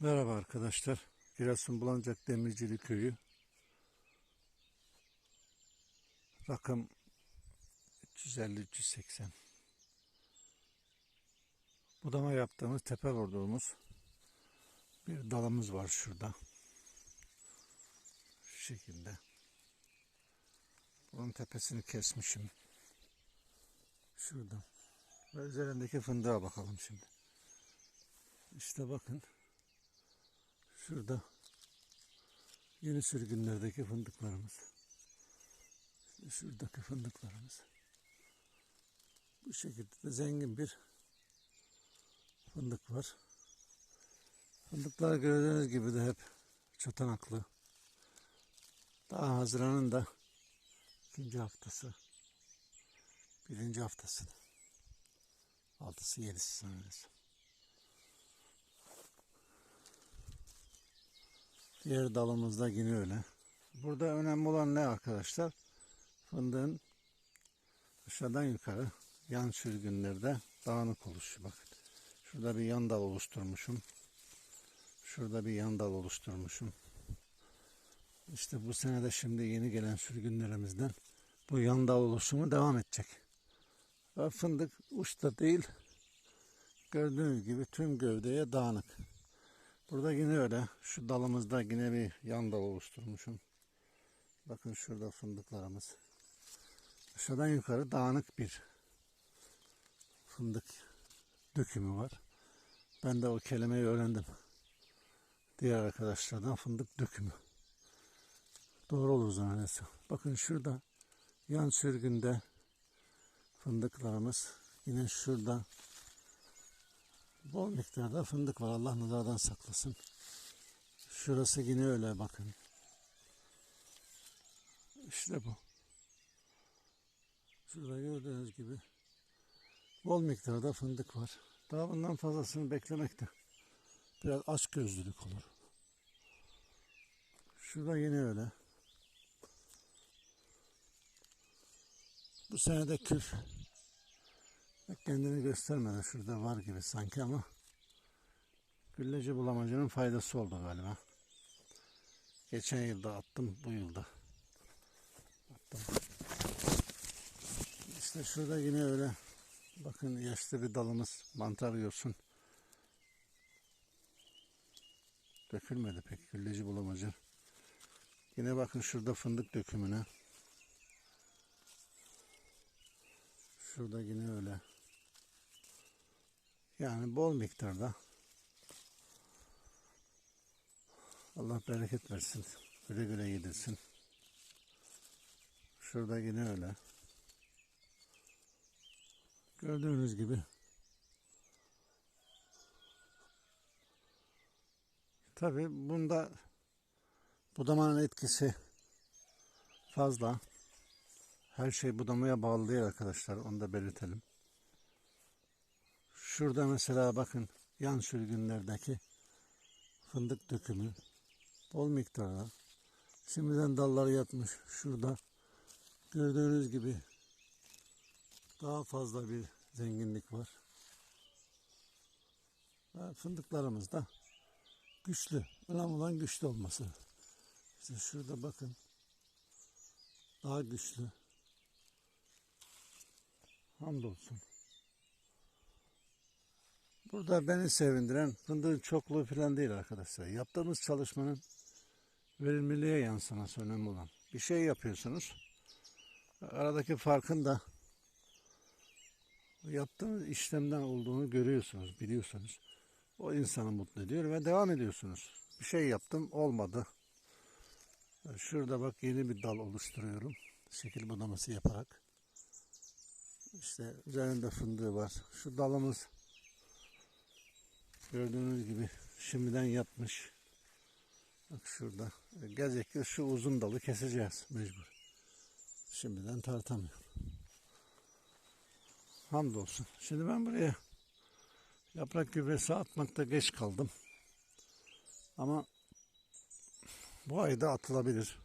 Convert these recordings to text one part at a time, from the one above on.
Merhaba arkadaşlar. Giresun Bulancak Demircili Köyü. Rakım 350-380. Budama yaptığımız tepe vurduğumuz bir dalımız var şurada. Şu şekilde. Bunun tepesini kesmişim. Şurada. Ve üzerindeki fındığa bakalım şimdi. İşte bakın. Şurada yeni sürgünlerdeki fındıklarımız. İşte şuradaki fındıklarımız. Bu şekilde de zengin bir fındık var. Fındıklar gördüğünüz gibi de hep çotanaklı. Daha Haziran'ın da ikinci haftası. Birinci haftası. Altısı yedisi sanırız. Diğer dalımızda yine öyle. Burada önemli olan ne arkadaşlar? Fındığın aşağıdan yukarı yan sürgünlerde dağınık oluşu. Bakın. Şurada bir yan dal oluşturmuşum. Şurada bir yan dal oluşturmuşum. İşte bu sene de şimdi yeni gelen sürgünlerimizden bu yan dal oluşumu devam edecek. Ve fındık uçta değil gördüğünüz gibi tüm gövdeye dağınık. Burada yine öyle. Şu dalımızda yine bir yan dal oluşturmuşum. Bakın şurada fındıklarımız. Aşağıdan yukarı dağınık bir fındık dökümü var. Ben de o kelimeyi öğrendim. Diğer arkadaşlardan fındık dökümü. Doğru olur zannedersem. Bakın şurada yan sürgünde fındıklarımız. Yine şurada Bol miktarda fındık var. Allah nazardan saklasın. Şurası yine öyle bakın. İşte bu. Şurada gördüğünüz gibi bol miktarda fındık var. Daha bundan fazlasını beklemek de biraz aç gözlülük olur. Şurada yine öyle. Bu sene de küf Kendini göstermeden şurada var gibi sanki ama gülleci bulamacının faydası oldu galiba. Geçen yılda attım bu yılda. Attım. İşte şurada yine öyle bakın yaşlı bir dalımız mantar yosun. Dökülmedi pek gülleci bulamacı. Yine bakın şurada fındık dökümüne. Şurada yine öyle. Yani bol miktarda. Allah bereket versin. Güle güle yedirsin. Şurada yine öyle. Gördüğünüz gibi. Tabi bunda budamanın etkisi fazla. Her şey budamaya bağlı değil arkadaşlar. Onu da belirtelim. Şurada mesela bakın yan sürgünlerdeki fındık dökümü bol miktarda. Şimdiden dallar yatmış. Şurada gördüğünüz gibi daha fazla bir zenginlik var. Ve fındıklarımız da güçlü. Önemli olan güçlü olması. İşte şurada bakın. Daha güçlü. Hamdolsun. Burada beni sevindiren fındığın çokluğu falan değil arkadaşlar. Yaptığımız çalışmanın verimliliğe yansıması önemli olan. Bir şey yapıyorsunuz. Aradaki farkın da yaptığınız işlemden olduğunu görüyorsunuz, biliyorsunuz. O insanı mutlu ediyor ve devam ediyorsunuz. Bir şey yaptım, olmadı. Şurada bak yeni bir dal oluşturuyorum. Şekil budaması yaparak. İşte üzerinde fındığı var. Şu dalımız Gördüğünüz gibi şimdiden yatmış. Bak şurada. Gelecekte şu uzun dalı keseceğiz mecbur. Şimdiden tartamıyorum. Hamdolsun. Şimdi ben buraya yaprak gübresi atmakta geç kaldım. Ama bu ayda atılabilir.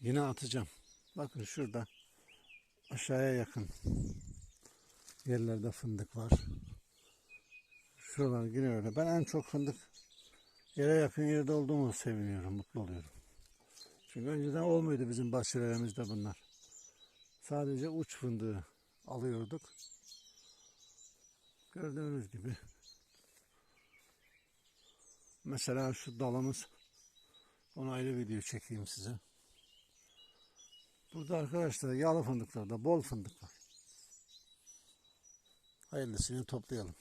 Yine atacağım. Bakın şurada aşağıya yakın yerlerde fındık var. Şuralar yine öyle. Ben en çok fındık yere yakın yerde olduğumu seviniyorum, mutlu oluyorum. Çünkü önceden olmuyordu bizim bahçelerimizde bunlar. Sadece uç fındığı alıyorduk. Gördüğünüz gibi. Mesela şu dalımız. Onu ayrı video çekeyim size. Burada arkadaşlar yağlı fındıklarda bol fındık var. Hayırlısını toplayalım.